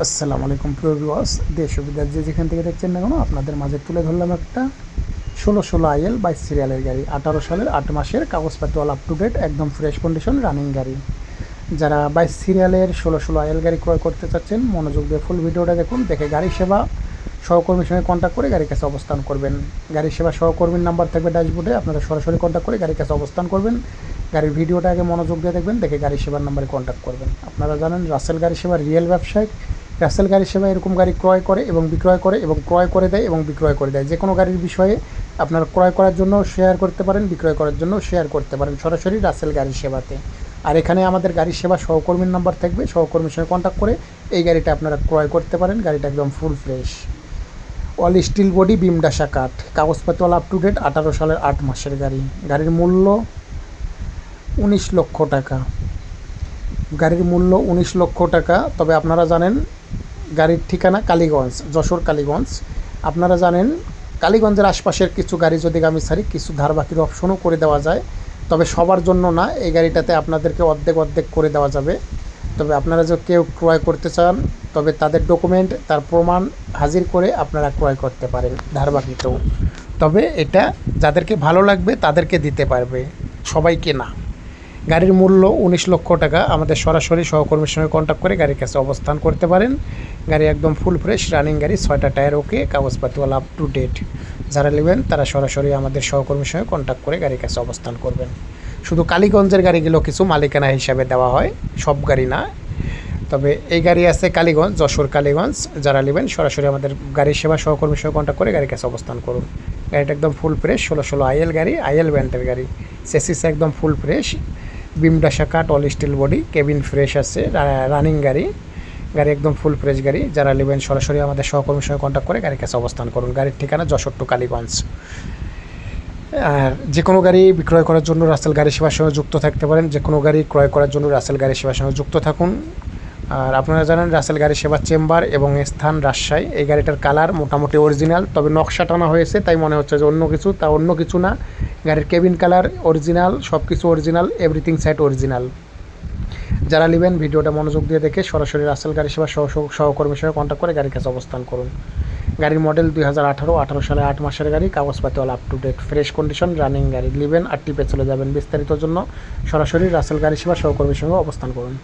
আসসালামু আলাইকুম প্রিয় ভিউয়ার্স, দেশ বিদেশ যে যেখান থেকে দেখছেন না কেন, আপনাদের মাঝে তুলে ধরলাম একটা ষোলো ষোলো আইএল বাইশ সিরিয়ালের গাড়ি, আঠারো সালের আট মাসের কাগজপাতি অল আপ টু ডেট একদম ফ্রেশ কন্ডিশন রানিং গাড়ি। যারা বাইশ সিরিয়ালের ষোলো ষোলো আইএল গাড়ি ক্রয় করতে চাচ্ছেন, মনোযোগ দিয়ে ফুল ভিডিওটা দেখুন, দেখে গাড়ি সেবা সহকর্মীর সঙ্গে কন্ট্যাক্ট করে গাড়ির কাছে অবস্থান করবেন। গাড়ির সেবা সহকর্মীর নাম্বার থাকবে ড্যাশবোর্ডে আপনারা সরাসরি কন্ট্যাক্ট করে গাড়ির কাছে অবস্থান করবেন। গাড়ির ভিডিওটা আগে মনোযোগ দিয়ে দেখবেন, দেখে গাড়ি সেবার নাম্বারে কন্ট্যাক্ট করবেন। আপনারা জানেন, রাসেল গাড়ি সেবা রিয়েল ব্যবসায়িক। রাসেল গাড়ি সেবা এরকম গাড়ি ক্রয় করে এবং বিক্রয় করে এবং ক্রয় করে দেয় এবং বিক্রয় করে দেয়। যে কোনো গাড়ির বিষয়ে আপনারা ক্রয় করার জন্য শেয়ার করতে পারেন, বিক্রয় করার জন্য শেয়ার করতে পারেন সরাসরি রাসেল গাড়ি সেবাতে। আর এখানে আমাদের গাড়ি সেবা সহকর্মীর নাম্বার থাকবে সহকর্মীর সঙ্গে কন্ট্যাক্ট করে এই গাড়িটা আপনারা ক্রয় করতে পারেন, গাড়িটা একদম full fresh all steel body বিমডাসা কাঠ কাগজপত্র অল আপ টু ডেট আঠারো সালের আট মাসের গাড়ি। গাড়ির মূল্য উনিশ লক্ষ টাকা। গাড়ির মূল্য উনিশ লক্ষ টাকা। তবে আপনারা জানেন গাড়ির ঠিকানা কালীগঞ্জ, যশোর কালীগঞ্জ। আপনারা জানেন, কালীগঞ্জের আশপাশের কিছু গাড়ি যদি আমি ছাড়ি, কিছু ধারবাকির অপশনও করে দেওয়া যায়। তবে সবার জন্য না, এই গাড়িটাতে আপনাদেরকে অর্ধেক অর্ধেক করে দেওয়া যাবে। তবে আপনারা যে কেউ ক্রয় করতে চান, তবে তাদের ডকুমেন্ট, তার প্রমাণ হাজির করে আপনারা ক্রয় করতে পারেন ধারবাকিতেও তবে এটা যাদেরকে ভালো লাগবে, তাদেরকে দিতে পারবে, সবাইকে না। গাড়ির মূল্য উনিশ লক্ষ টাকা। আমাদের সরাসরি সহকর্মীর সঙ্গে কন্ট্যাক্ট করে গাড়ির কাছে অবস্থান করতে পারেন। গাড়ি একদম ফুল ফ্রেশ রানিং গাড়ি, ছয়টা টায়ার ওকে কাগজপাতিওয়ালা আপ টু ডেট যারা নেবেন, তারা সরাসরি আমাদের সহকর্মীর সঙ্গে কন্ট্যাক্ট করে গাড়ির কাছে অবস্থান করবেন। শুধু কালীগঞ্জের গাড়িগুলো কিছু মালিকানা হিসাবে দেওয়া হয়, সব গাড়ি না। তবে এই গাড়ি আছে কালীগঞ্জ, যশোর কালীগঞ্জ। যারা নেবেন, সরাসরি আমাদের গাড়ির সেবা সহকর্মীর সঙ্গে কন্ট্যাক্ট করে গাড়ির কাছে অবস্থান করুন। গাড়িটা একদম ফুল ফ্রেশ ষোলো ষোলো আইএল গাড়ি আইএল ব্যান্ডের গাড়ি। সেসিস একদম ফুল ফ্রেশ বিমডাসা কাট all steel body cabin fresh আছে রানিং গাড়ি গাড়ি একদম ফুল ফ্রেশ গাড়ি, যারা নেবেন সরাসরি আমাদের সহকর্মীর সঙ্গে কন্ট্যাক্ট করে গাড়ির কাছে অবস্থান করুন। গাড়ির ঠিকানা যশোর টু কালীগঞ্জ। আর যে কোনো গাড়ি বিক্রয় করার জন্য রাসেল গাড়ি সেবার সঙ্গে যুক্ত থাকতে পারেন। যে কোনো গাড়ি ক্রয় করার জন্য রাসেল গাড়ি সেবার সঙ্গে যুক্ত থাকুন। আর আপনারা জানেন রাসেল গাড়ি সেবা চেম্বার এবং স্থান রাজশাহী। এই গাড়িটার কালার মোটামুটি অরিজিনাল, তবে নকশা টানা হয়েছে, তাই মনে হচ্ছে যে অন্য কিছু, তা অন্য কিছু না। গাড়ির কেবিন কালার অরিজিনাল সব কিছু অরিজিনাল এভরিথিং সাইড অরিজিনাল যারা নেবেন ভিডিওটা মনোযোগ দিয়ে দেখে সরাসরি রাসেল গাড়ি সেবা সহ, সহ- সহকর্মীর সঙ্গে কন্ট্যাক্ট করে গাড়ির কাছে অবস্থান করুন। গাড়ির মডেল দুই হাজার আঠারো আঠারো সালে আট মাসের গাড়ি, কাগজপাতি all up to date fresh condition running গাড়ি। নেবেন আর টিপে চলে যাবেন বিস্তারিত জন্য সরাসরি রাসেল গাড়ি সেবা সহকর্মীর সঙ্গে অবস্থান করুন।